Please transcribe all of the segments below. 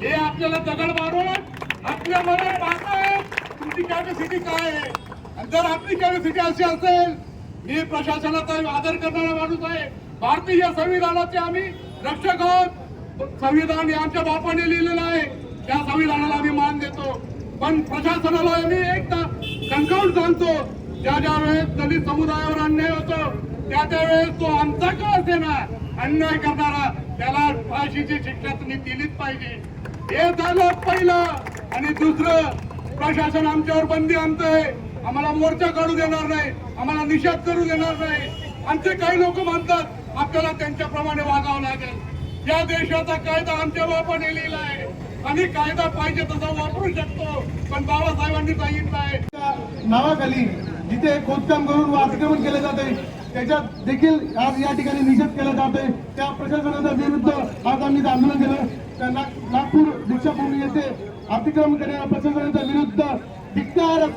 हे आपल्याला दगड मारून आपल्यामध्ये पाहतायत तुमची कॅपॅसिटी काय आहे? जर आपली कॅपॅसिटी अशी असेल मी प्रशासनाचा आदर करणारा माणूस आहे. भारतीय संविधानाचे आम्ही रक्षक आहोत. संविधान हे आमच्या बापाने लिहिलेलं आहे. त्या संविधानाला आम्ही मान देतो. पण प्रशासनाला आम्ही एकदा कणकवून सांगतो. ज्या ज्या वेळेस दलित समुदायावर अन्याय होतो त्या त्यावेळेस तो आमचा का असेना अन्याय करणारा त्याला फाशीची शिक्षा तुम्ही दिलीच पाहिजे. हे झालं पहिलं. आणि दुसरं प्रशासन आमच्यावर बंदी आणतंय. आम्हाला मोर्चा काढू देणार नाही. आम्हाला निषेध करू देणार नाही. आमचे काही लोक म्हणतात आपल्याला त्यांच्याप्रमाणे वागावं लागेल. या देशाचा कायदा आमच्या बापाने लिहिला आहे. आणि कायदा पाहिजे तसा वापरू शकतो. पण बाबासाहेबांनी सांगितलं आहे. नावाखाली जिथे खोदकाम करून व अतिक्रमण केले जाते त्याच्यात देखील आज या ठिकाणी निषेध केला जातोय त्या प्रशासनाच्या विरुद्ध आज आम्ही आंदोलन केलं. नागपूर दीक्षाभूमी येथे अतिक्रमण करणाऱ्या प्रशासनाच्या विरुद्ध धिक्कार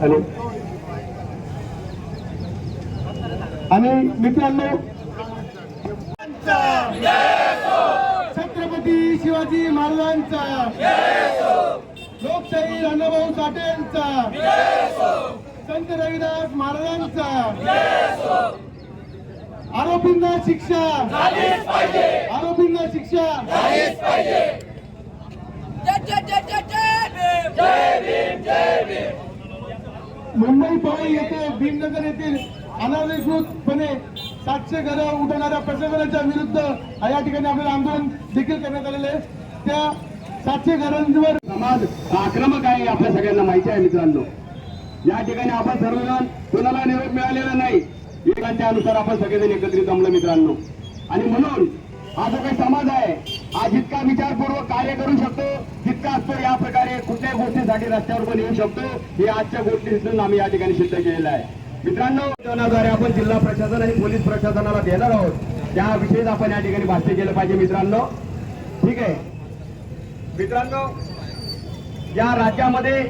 हॅलो. आणि मित्रांनो छत्रपती शिवाजी महाराजांचा लोकशाही अण्णाभाऊ साठेंचा. संत रविदास महाराजांचा. आरोपींना शिक्षा. आरोपींना शिक्षा. मुंबई पवई येथे भीमनगर येथील अनाधिकृतपणे सातशे घरं उठवणाऱ्या प्रशासनाच्या विरुद्ध या ठिकाणी आपल्याला आंदोलन देखील करण्यात आलेले आहे. त्या सातशे घरांवर समाज आक्रमक आहे आपल्या सगळ्यांना माहिती आहे मित्रांनो. या ठिकाणी आपण सर्वजण कोणाला निरोप मिळालेला नाही एकांच्या अनुसार आपण सगळेजण एकत्रित जमलं मित्रांनो. आणि म्हणून हा जो काही समाज आहे हा जितका विचारपूर्वक कार्य करू शकतो तितका असतो या प्रकारे कुठल्याही गोष्टीसाठी रस्त्यावर पण येऊ शकतो हे आजच्या गोष्टीतून आम्ही या ठिकाणी सिद्ध केलेलं आहे. मित्रांनो आपण जिल्हा प्रशासन आणि पोलीस प्रशासनाला देणार आहोत. त्याविषयीच आपण या ठिकाणी भाष्य केलं पाहिजे मित्रांनो. ठीक आहे. मित्रांनो या राज्यामध्ये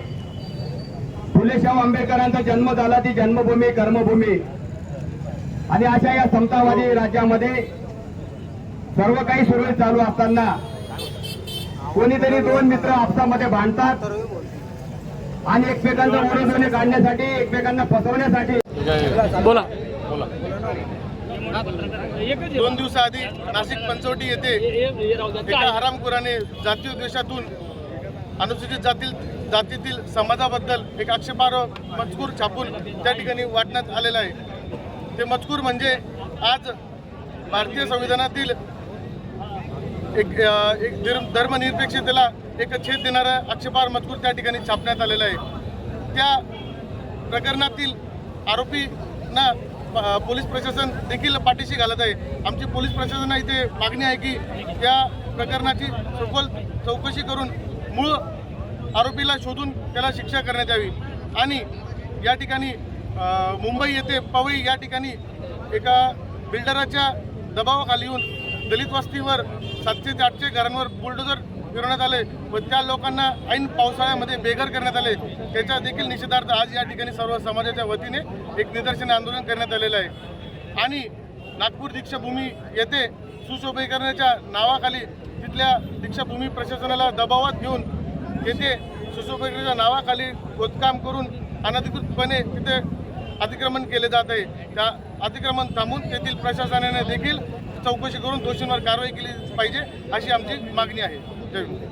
फुलेशाह आंबेडकरांचा जन्म झाला ती जन्मभूमी कर्मभूमी. आणि अशा या समतावादी राज्यामध्ये सर्व काही सुरळीत चालू असताना कोणीतरी दोन मित्र आपसामध्ये भांडतात आणि एकमेकांचा उरजवणे काढण्यासाठी एकमेकांना फसवण्यासाठी. बोला. दोन दिवसाआधी नाशिक पंचवटी येथे एका हरामखोराने जातीय उद्देशातून अनुसूचित जातील जातीतील समाजाबद्दल एक आक्षेपार्ह मजकूर छापून त्या ठिकाणी वाटण्यात आलेला आहे. ते मजकूर म्हणजे आज भारतीय संविधानातील एक एक धर्म- धर्मनिरपेक्षतेला एक छेद देणारा आक्षेपार्ह मजकूर त्या ठिकाणी छापण्यात आलेला आहे. त्या प्रकरणातील आरोपींना पोलीस प्रशासन देखील पाठीशी घालत आहे. आमची पोलीस प्रशासना इथे मागणी आहे की त्या प्रकरणाची सखोल चौकशी करून मूळ आरोपीला शोधून त्याला शिक्षा करण्यात यावी. आणि या ठिकाणी मुंबई येथे पवई या ठिकाणी एका बिल्डराच्या दबावाखाली येऊन दलित वस्तीवर सातशे ते आठशे घरांवर बुलडोजर फिरवण्यात आले व त्या लोकांना ऐन पावसाळ्यामध्ये बेघर करण्यात आले. त्याच्या देखील निषेधार्थ आज या ठिकाणी सर्व समाजाच्या वतीने एक निदर्शन आंदोलन करण्यात आलेलं आहे. आणि नागपूर दीक्षाभूमी येथे सुशोभीकरणाच्या नावाखाली तिथल्या दीक्षाभूमी प्रशासनाला दबावात घेऊन येथे सुशोभीकरणाच्या नावाखाली खोदकाम करून अनधिकृतपणे तिथे अतिक्रमण केले जात आहे. त्या अतिक्रमण थांबून तेथील प्रशासनाने देखील चौकशी करून दोषींवर कारवाई केली पाहिजे अशी आमची मागणी आहे. जय हिंद